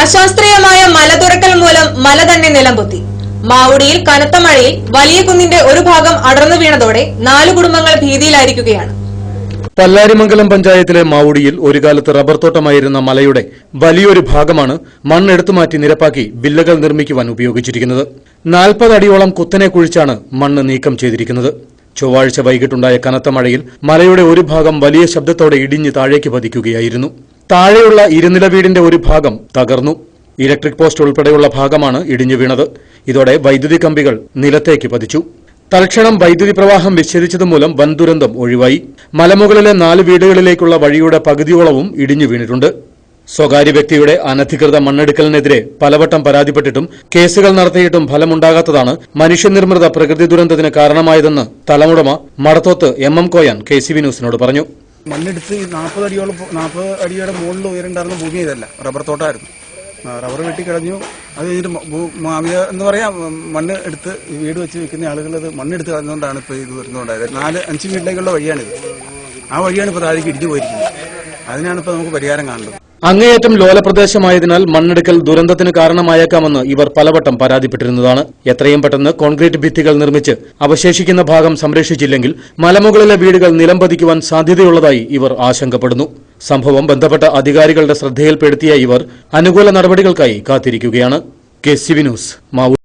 അശാസ്ത്രീയമായ മല തുറക്കൽ മൂലം മല തന്നെ നിലംപൊത്തി. മാവുടിയിൽ കനത്ത മഴയിൽ വലിയ കുന്നിന്റെ ഒരു ഭാഗം അടർന്നു വീണതോടെ നാലു കുടുംബങ്ങൾ ഭീതിയിലായിരിക്കുകയാണ്. പല്ലാരിമംഗലം പഞ്ചായത്തിലെ മാവുടിയിൽ ഒരു കാലത്ത് റബ്ബർ തോട്ടമായിരുന്ന മലയുടെ വലിയൊരു ഭാഗമാണ് മണ്ണെടുത്തു മാറ്റി നിരപ്പാക്കി വില്ലകൾ നിർമ്മിക്കുവാൻ ഉപയോഗിച്ചിരിക്കുന്നത്. നാൽപ്പത് അടിയോളം കുത്തനെ കുഴിച്ചാണ് മണ്ണ് നീക്കം ചെയ്തിരിക്കുന്നത്. ചൊവ്വാഴ്ച വൈകിട്ടുണ്ടായ കനത്ത മഴയിൽ മലയുടെ ഒരു ഭാഗം വലിയ ശബ്ദത്തോടെ ഇടിഞ്ഞ് താഴേക്ക് പതിക്കുകയായിരുന്നു. താഴെയുള്ള ഇരുനില വീടിന്റെ ഒരു ഭാഗം തകർന്നു. ഇലക്ട്രിക് പോസ്റ്റ് ഉൾപ്പെടെയുള്ള ഭാഗമാണ് ഇടിഞ്ഞു വീണത്. ഇതോടെ വൈദ്യുതി കമ്പികൾ നിലത്തേക്ക് പതിച്ചു. തൽക്ഷണം വൈദ്യുതി പ്രവാഹം വിച്ഛേദിച്ചതുമൂലം വൻ ദുരന്തം ഒഴിവായി. മലമുകളിലെ നാല് വീടുകളിലേക്കുള്ള വഴിയുടെ പകുതിയോളവും ഇടിഞ്ഞു വീണിട്ടുണ്ട്. സ്വകാര്യ വ്യക്തിയുടെ അനധികൃത മണ്ണെടുക്കലിനെതിരെ പലവട്ടം പരാതിപ്പെട്ടിട്ടും കേസുകൾ നടത്തിയിട്ടും ഫലമുണ്ടാകാത്തതാണ് മനുഷ്യനിർമ്മിത പ്രകൃതി ദുരന്തത്തിന് കാരണമായതെന്ന് തലമുടമ മടത്തോത്ത് M M Koyan K C V ന്യൂസിനോട് പറഞ്ഞു. മണ്ണെടുത്ത് നാൽപ്പത് അടിയോളം നാൽപ്പത് അടിയുടെ മുകളിൽ ഉയരണ്ടായിരുന്ന ഭൂമി ഇതല്ല. റബ്ബർ തോട്ടമായിരുന്നു റബ്ബർ വെട്ടി വെട്ടിക്കളഞ്ഞു അത് കഴിഞ്ഞിട്ട് മാവിയ എന്ന് പറയാം മണ്ണ് എടുത്ത് വീട് വെച്ച് വെക്കുന്ന ആളുകൾ അത് മണ്ണെടുത്ത് കളഞ്ഞുകൊണ്ടാണ് ഇപ്പോൾ ഇത് വരുന്നുണ്ടായത് നാല് അഞ്ച് വീട്ടിലേക്കുള്ള വഴിയാണിത്. ആ വഴിയാണ് ഇപ്പോൾ താഴേക്ക് ഇടിഞ്ഞു പോയിരിക്കുന്നത്. അതിനാണ് ഇപ്പോൾ നമുക്ക് പരിഹാരം കാണേണ്ടത്. അങ്ങേയറ്റം ലോലപ്രദേശമായതിനാൽ മണ്ണെടുക്കൽ ദുരന്തത്തിന് കാരണമായേക്കാമെന്ന് ഇവർ പലവട്ടം പരാതിപ്പെട്ടിരുന്നതാണ്. എത്രയും പെട്ടെന്ന് കോൺക്രീറ്റ് ഭിത്തികൾ നിർമ്മിച്ച് അവശേഷിക്കുന്ന ഭാഗം സംരക്ഷിച്ചില്ലെങ്കിൽ മലമുകളിലെ വീടുകൾ നിലംപതിക്കുവാൻ സാധ്യതയുള്ളതായി ഇവർ ആശങ്കപ്പെടുന്നു. സംഭവം ബന്ധപ്പെട്ട അധികാരികളുടെ ശ്രദ്ധയിൽപ്പെടുത്തിയ ഇവർ അനുകൂല നടപടികൾക്കായി കാത്തിരിക്കുകയാണ്. K C V news Mavoor.